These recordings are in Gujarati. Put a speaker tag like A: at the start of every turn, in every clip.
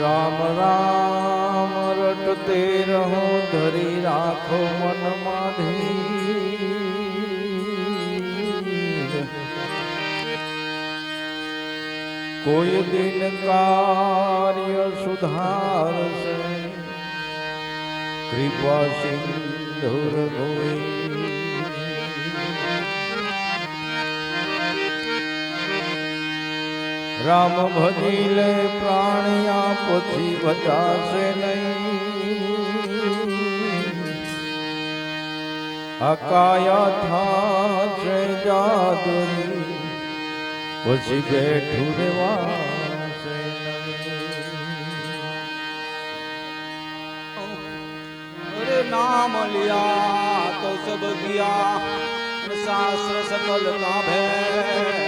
A: રામ રામ, રટતે રહો, ધરી રાખો મન માધી કોઈ દિન કાર્ય સુધારશે, કૃપા સિંધુર ગોવિંદ. રામ ભજી લે પ્રાણિયા પછી બચાશે નહીં. અકાયા થાશે જાદુરી, પછી બેઠું
B: રેવા નામ લિયા તો સબ ગયા, શાસ્ત્ર સકલ કાભે.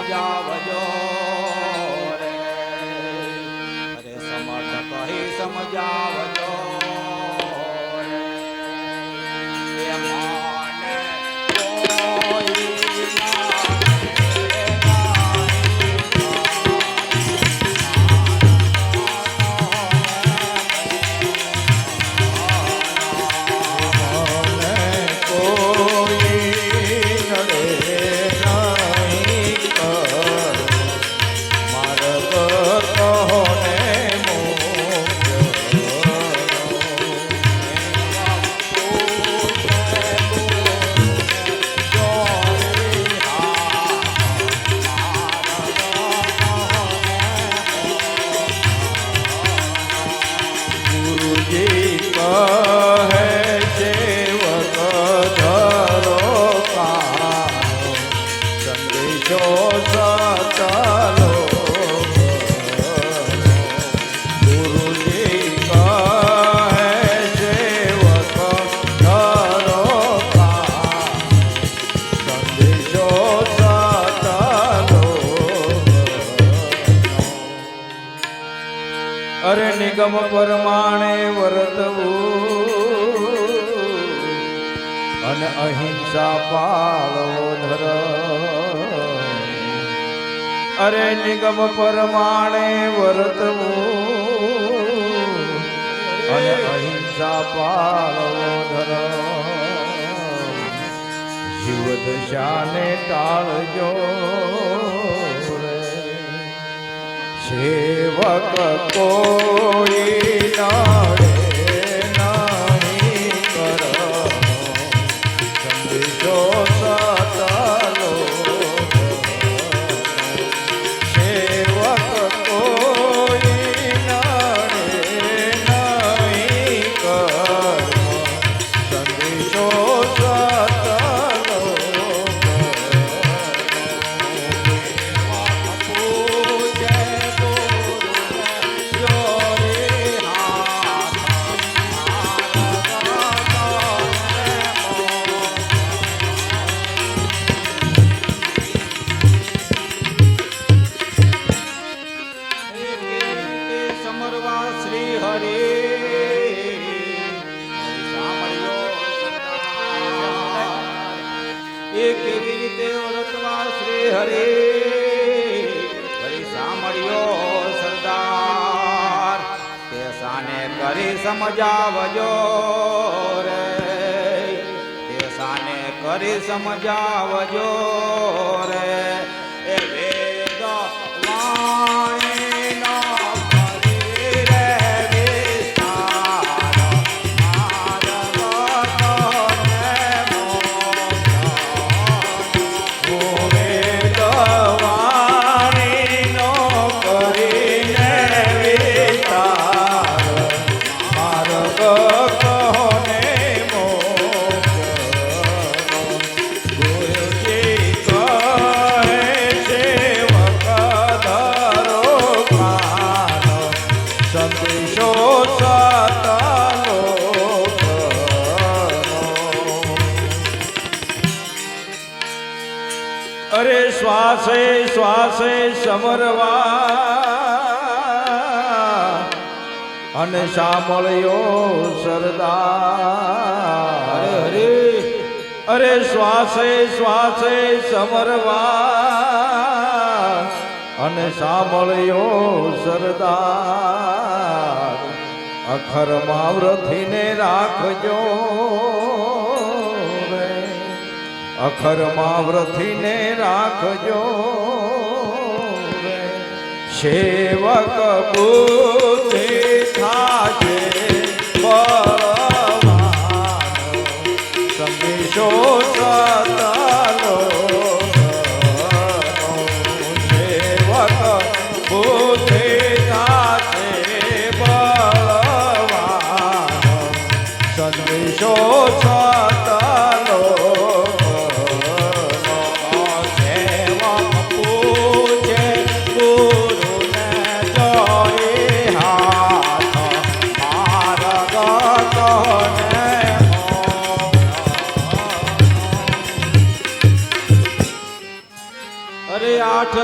B: સમજાવજો રે. અરે સમર્થ કહી સમજાવજો.
A: અહિંસા પાળવો ધર. અરે નિગમ પરમાણે વર્તવું. અને અહિંસા પાળવો ધર. જીવ દશાને ટાળજો. સેવક કોઈ નાડે
B: હરે. વળી સાંભળ્યો સરદાર તે સાને કરી સમજાવજો રે. તે સાને કરી સમજાવજો રે.
A: સમરવા અને સાંભળ્યો સરદાર.
B: હરે
A: અરે શ્વાસે શ્વાસે સમરવા અને સાંભળ્યો સરદાર. અખરમાં વ્રથીને રાખજો અખરમાં વ્રથીને રાખજો સેવક બુદ્ધિ થાશે બળવાનો સંદેશો સતાલો સેવક બુદ્ધિ થાશે બળવાનો સંદેશો સતાલો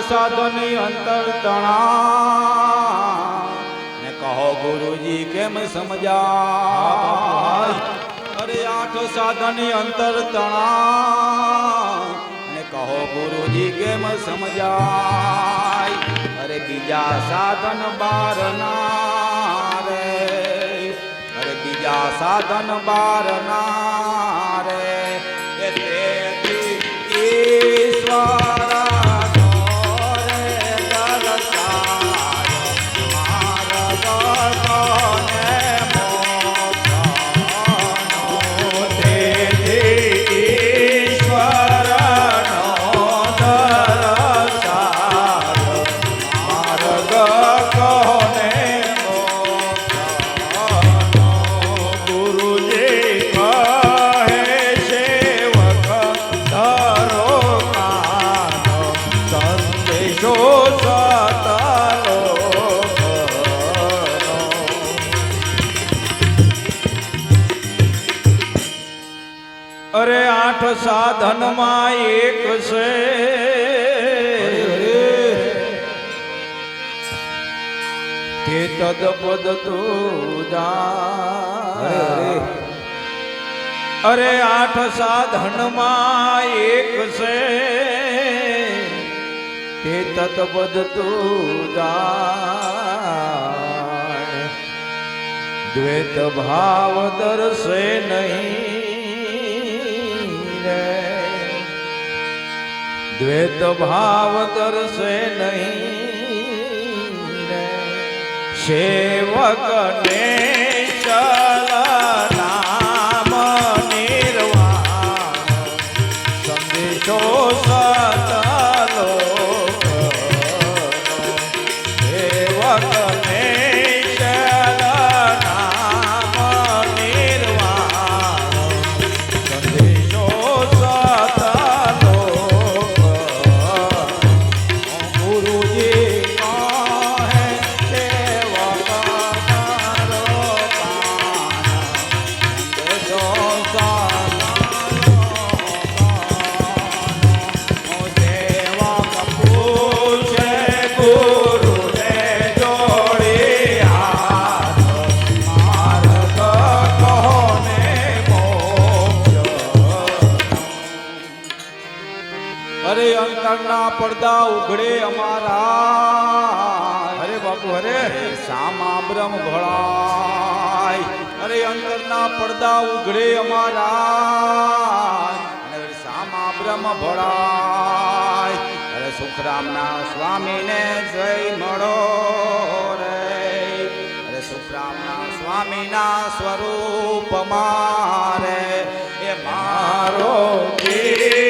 B: સાધની અંતર તણા ને કહો ગુરુજી, કેમ સમજાય અરે, આઠ સાધની અંતર તણા ને કહો ગુરુજી, કેમ સમજાય અરે, બીજા સાધન બાર ના રે અરે, બીજા સાધન બાર ના
A: આઠ સાધનમાં એક છે. તે તદ પદ જા અરે આઠ સાધનમાં એક છે. તે તદ પદ જાણ. દ્વૈત ભાવ દર્શે નહીં રે. દ્વૈત ભાવ દર્શે નહીં. સેવક ને ચલ
B: અંતરના ઉઘડે અમારા.
A: અરે બાપુ અરે
B: સામા બ્રહ્મ ભળાય. અરે અંતરના પડદા ઉઘડે અમારા. સામા બ્રહ્મ ભળાય. અરે સુખરામના સ્વામીને જય મળો રે. અરે સુખરામના સ્વામીના સ્વરૂપ મારે એ મારો
A: મારો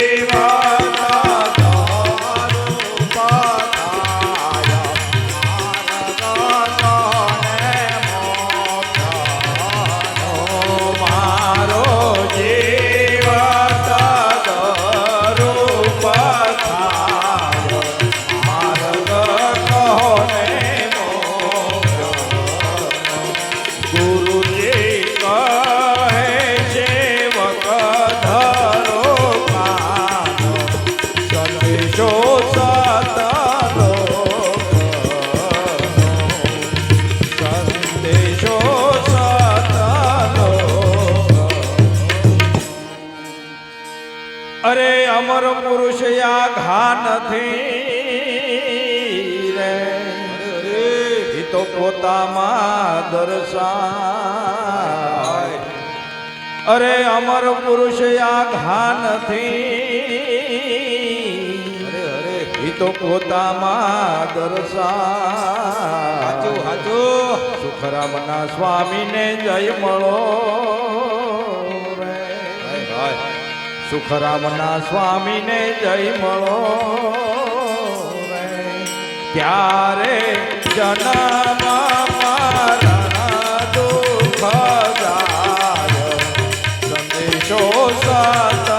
A: ઘા નથી રે. એ તો પોતામાં દર્શાય. અરે અમર પુરુષ આ ઘા નથી. એ તો પોતામાં દર્શાય. સુખરામના સ્વામીને જય મળો. સુખરામના સ્વામીને જય મળો ત્યારે જનામા મરણ દુઃખ સંદેશો સત